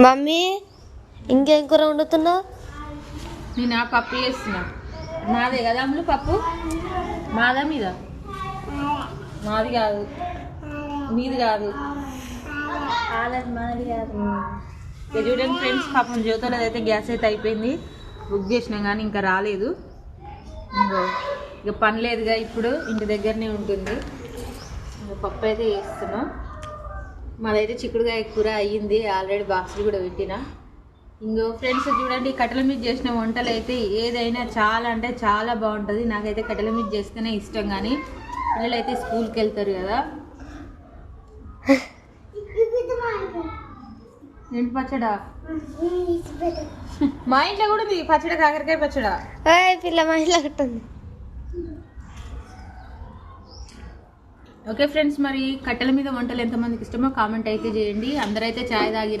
Mummy ఇంకేం కూర వండుతున్నావు? నేను ఆ పప్పు చేస్తున్నా. మాదే కదా అమ్ములు పప్పు? మాదా మీద? మాది కాదు. మీది కాదు. మాది కాదు. ఇక చూడండి ఫ్రెండ్స్ పాపం జ్యోతిలో అయితే గ్యాస్ అయితే అయిపోయింది. బుక్ చేసినాం కానీ ఇంకా రాలేదు. ఇంకో ఇక పని లేదుగా ఇప్పుడు ఇంటి దగ్గరనే ఉంటుంది. ఇంకా పప్పు అయితే చేస్తున్నాం. మాదైతే చిక్కుడుకాయ కూర అయ్యింది. ఆల్రెడీ బాక్స్లు కూడా పెట్టిన. ఇంకో ఫ్రెండ్స్ చూడండి కట్టెల మీద చేసిన వంటలు అయితే ఏదైనా చాలా అంటే చాలా బాగుంటుంది. నాకైతే కట్టెల మీద చేస్తేనే ఇష్టం కానీ పిల్లలు అయితే స్కూల్కి వెళ్తారు కదా. ఏంటి పచ్చడా? మా ఇంట్లో కూడా ఉంది. పచ్చడి కాకరకాయ పచ్చడా? పిల్ల మా ఇంట్లో ఉంటుంది ఓకే ఫ్రెండ్స్ మరి కట్టెల మీద వంటలు ఎంతమందికి ఇష్టమో కామెంట్ అయితే చేయండి. అందరైతే ఛాయ్ తాగి